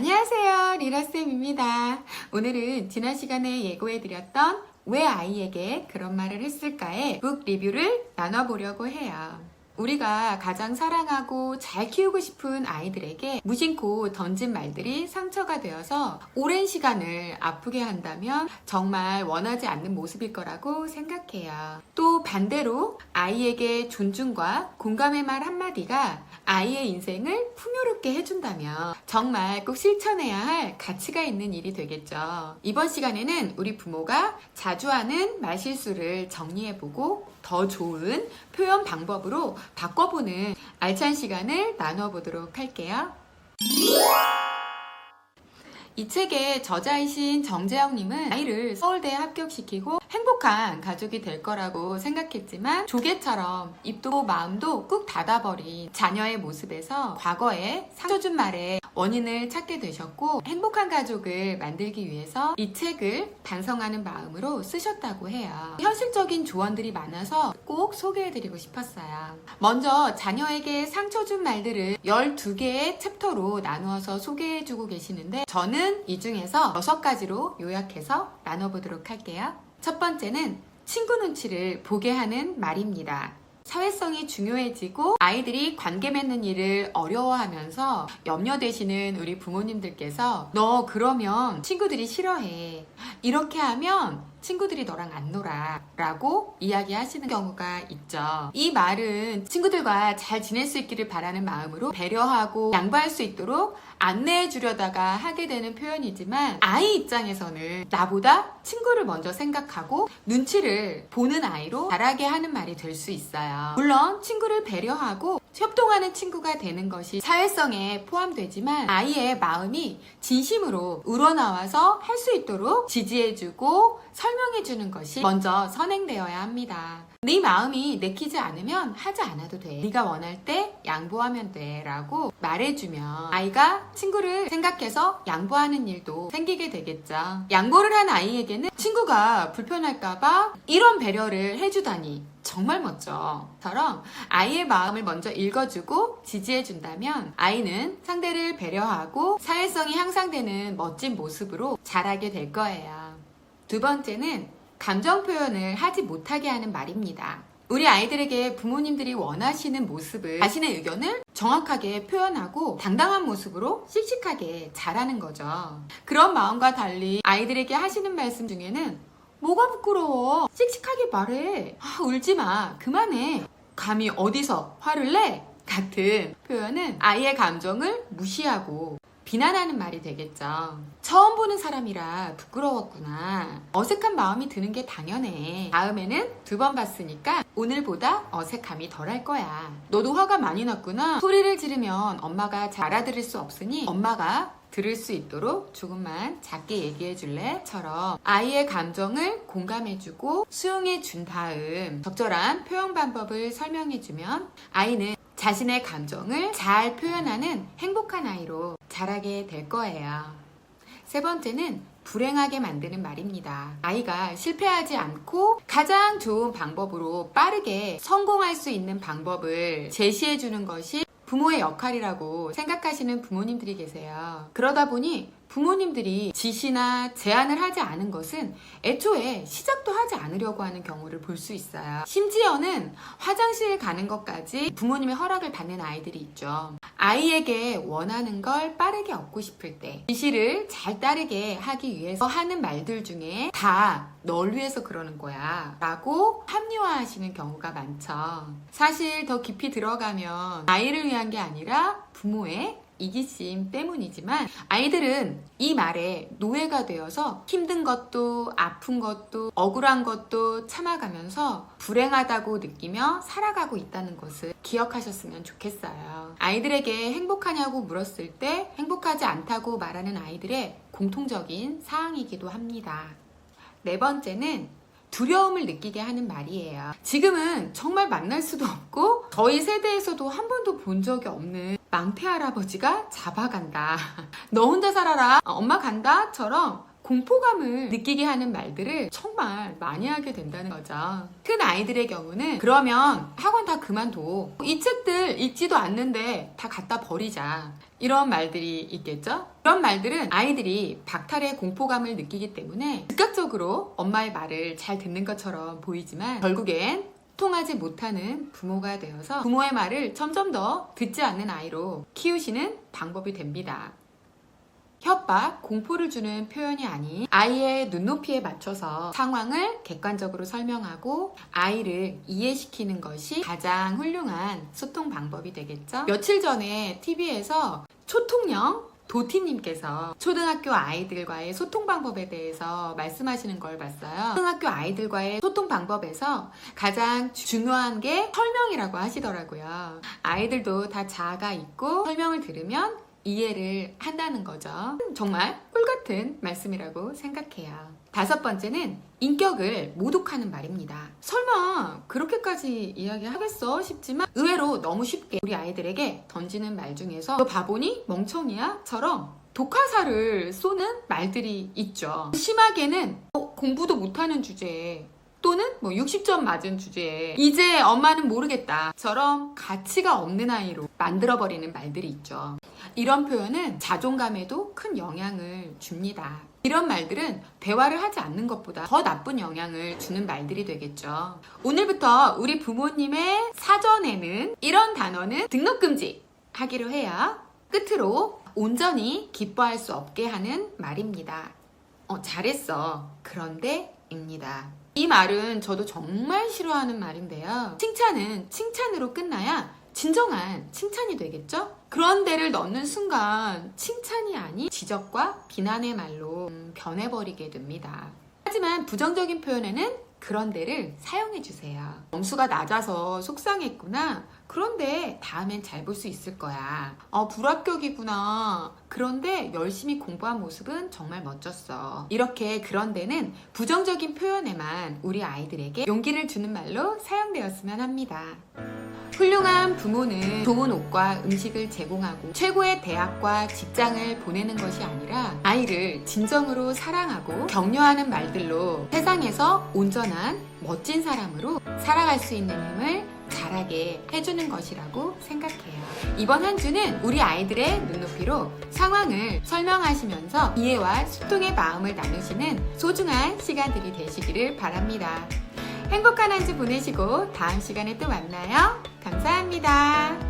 안녕하세요. 리라쌤입니다. 오늘은 지난 시간에 예고해드렸던 왜 아이에게 그런 말을 했을까의 북 리뷰를 나눠보려고 해요. 우리가 가장 사랑하고 잘 키우고 싶은 아이들에게 무심코 던진 말들이 상처가 되어서 오랜 시간을 아프게 한다면 정말 원하지 않는 모습일 거라고 생각해요. 또 반대로 아이에게 존중과 공감의 말 한마디가 아이의 인생을 풍요롭게 해준다면 정말 꼭 실천해야 할 가치가 있는 일이 되겠죠. 이번 시간에는 우리 부모가 자주 하는 말실수를 정리해보고 더 좋은 표현 방법으로 바꿔보는 알찬 시간을 나눠보도록 할게요. 이 책의 저자이신 정재영님은 아이를 서울대에 합격시키고 행복한 가족이 될 거라고 생각했지만 조개처럼 입도 마음도 꾹 닫아버린 자녀의 모습에서 과거에 상처 준 말에 원인을 찾게 되셨고 행복한 가족을 만들기 위해서 이 책을 반성하는 마음으로 쓰셨다고 해요. 현실적인 조언들이 많아서 꼭 소개해드리고 싶었어요. 먼저 자녀에게 상처 준 말들을 12개의 챕터로 나누어서 소개해주고 계시는데 저는 이 중에서 6가지로 요약해서 나눠보도록 할게요. 첫 번째는 친구 눈치를 보게 하는 말입니다. 사회성이 중요해지고 아이들이 관계 맺는 일을 어려워하면서 염려되시는 우리 부모님들께서 너 그러면 친구들이 싫어해. 이렇게 하면 친구들이 너랑 안 놀아. 라고 이야기하시는 경우가 있죠. 이 말은 친구들과 잘 지낼 수 있기를 바라는 마음으로 배려하고 양보할 수 있도록 안내해 주려다가 하게 되는 표현이지만 아이 입장에서는 나보다 친구를 먼저 생각하고 눈치를 보는 아이로 자라게 하는 말이 될 수 있어요. 물론 친구를 배려하고 협동하는 친구가 되는 것이 사회성에 포함되지만 아이의 마음이 진심으로 우러나와서 할 수 있도록 지지해주고 설명해주는 것이 먼저 선행되어야 합니다. 네 마음이 내키지 않으면 하지 않아도 돼. 네가 원할 때 양보하면 돼. 라고 말해주면 아이가 친구를 생각해서 양보하는 일도 생기게 되겠죠. 양보를 한 아이에게는 친구가 불편할까봐 이런 배려를 해주다니 정말 멋져. 처럼 아이의 마음을 먼저 읽어주고 지지해준다면 아이는 상대를 배려하고 사회성이 향상되는 멋진 모습으로 자라게 될 거예요. 두 번째는 감정 표현을 하지 못하게 하는 말입니다. 우리 아이들에게 부모님들이 원하시는 모습을 자신의 의견을 정확하게 표현하고 당당한 모습으로 씩씩하게 잘하는 거죠. 그런 마음과 달리 아이들에게 하시는 말씀 중에는 뭐가 부끄러워? 씩씩하게 말해. 아, 울지 마. 그만해. 감히 어디서 화를 내? 같은 표현은 아이의 감정을 무시하고 비난하는 말이 되겠죠. 처음 보는 사람이라 부끄러웠구나. 어색한 마음이 드는 게 당연해. 다음에는 두 번 봤으니까 오늘보다 어색함이 덜할 거야. 너도 화가 많이 났구나. 소리를 지르면 엄마가 잘 알아들을 수 없으니 엄마가 들을 수 있도록 조금만 작게 얘기해 줄래?처럼 아이의 감정을 공감해 주고 수용해 준 다음 적절한 표현 방법을 설명해 주면 아이는 자신의 감정을 잘 표현하는 행복한 아이로 자라게 될 거예요. 세 번째는 불행하게 만드는 말입니다. 아이가 실패하지 않고 가장 좋은 방법으로 빠르게 성공할 수 있는 방법을 제시해 주는 것이 부모의 역할이라고 생각하시는 부모님들이 계세요. 그러다 보니 부모님들이 지시나 제안을 하지 않은 것은 애초에 시작도 하지 않으려고 하는 경우를 볼 수 있어요. 심지어는 화장실 가는 것까지 부모님의 허락을 받는 아이들이 있죠. 아이에게 원하는 걸 빠르게 얻고 싶을 때 지시를 잘 따르게 하기 위해서 하는 말들 중에 다 널 위해서 그러는 거야 라고 합리화하시는 경우가 많죠. 사실 더 깊이 들어가면 아이를 위한 게 아니라 부모의 이기심 때문이지만 아이들은 이 말에 노예가 되어서 힘든 것도 아픈 것도 억울한 것도 참아가면서 불행하다고 느끼며 살아가고 있다는 것을 기억하셨으면 좋겠어요. 아이들에게 행복하냐고 물었을 때 행복하지 않다고 말하는 아이들의 공통적인 사항이기도 합니다. 네 번째는 두려움을 느끼게 하는 말이에요. 지금은 정말 만날 수도 없고 저희 세대에서도 한 번도 본 적이 없는 망태 할아버지가 잡아간다. 너 혼자 살아라. 엄마 간다.처럼 공포감을 느끼게 하는 말들을 정말 많이 하게 된다는 거죠. 큰 아이들의 경우는 그러면 학원 다 그만둬. 이 책들 읽지도 않는데 다 갖다 버리자. 이런 말들이 있겠죠? 그런 말들은 아이들이 박탈의 공포감을 느끼기 때문에 즉각적으로 엄마의 말을 잘 듣는 것처럼 보이지만 결국엔 통하지 못하는 부모가 되어서 부모의 말을 점점 더 듣지 않는 아이로 키우시는 방법이 됩니다. 협박, 공포를 주는 표현이 아닌 아이의 눈높이에 맞춰서 상황을 객관적으로 설명하고 아이를 이해시키는 것이 가장 훌륭한 소통 방법이 되겠죠. 며칠 전에 TV에서 초통령 도티님께서 초등학교 아이들과의 소통 방법에 대해서 말씀하시는 걸 봤어요. 초등학교 아이들과의 소통 방법에서 가장 주- 중요한 게 설명이라고 하시더라고요. 아이들도 다 자아가 있고 설명을 들으면 이해를 한다는 거죠. 정말 꿀같은 말씀이라고 생각해요. 다섯 번째는 인격을 모독하는 말입니다. 설마 그렇게까지 이야기하겠어 싶지만 의외로 너무 쉽게 우리 아이들에게 던지는 말 중에서 너 바보니? 멍청이야? 처럼 독화사를 쏘는 말들이 있죠. 심하게는 어, 공부도 못하는 주제에 또는 뭐 60점 맞은 주제에 이제 엄마는 모르겠다처럼 가치가 없는 아이로 만들어버리는 말들이 있죠. 이런 표현은 자존감에도 큰 영향을 줍니다. 이런 말들은 대화를 하지 않는 것보다 더 나쁜 영향을 주는 말들이 되겠죠. 오늘부터 우리 부모님의 사전에는 이런 단어는 등록금지 하기로 해요. 끝으로 온전히 기뻐할 수 없게 하는 말입니다. 어, 잘했어. 그런데 입니다. 이 말은 저도 정말 싫어하는 말인데요. 칭찬은 칭찬으로 끝나야 진정한 칭찬이 되겠죠? 그런 데를 넣는 순간 칭찬이 아닌 지적과 비난의 말로 음, 변해버리게 됩니다. 하지만 부정적인 표현에는 그런 데를 사용해 주세요. 점수가 낮아서 속상했구나. 그런데 다음엔 잘 볼 수 있을 거야. 어, 불합격이구나. 그런데 열심히 공부한 모습은 정말 멋졌어. 이렇게 그런 데는 부정적인 표현에만 우리 아이들에게 용기를 주는 말로 사용되었으면 합니다. 훌륭한 부모는 좋은 옷과 음식을 제공하고 최고의 대학과 직장을 보내는 것이 아니라 아이를 진정으로 사랑하고 격려하는 말들로 세상에서 온전한 멋진 사람으로 살아갈 수 있는 힘을 자라게 해주는 것이라고 생각해요. 이번 한 주는 우리 아이들의 눈높이로 상황을 설명하시면서 이해와 소통의 마음을 나누시는 소중한 시간들이 되시기를 바랍니다. 행복한 한 주 보내시고 다음 시간에 또 만나요. 감사합니다.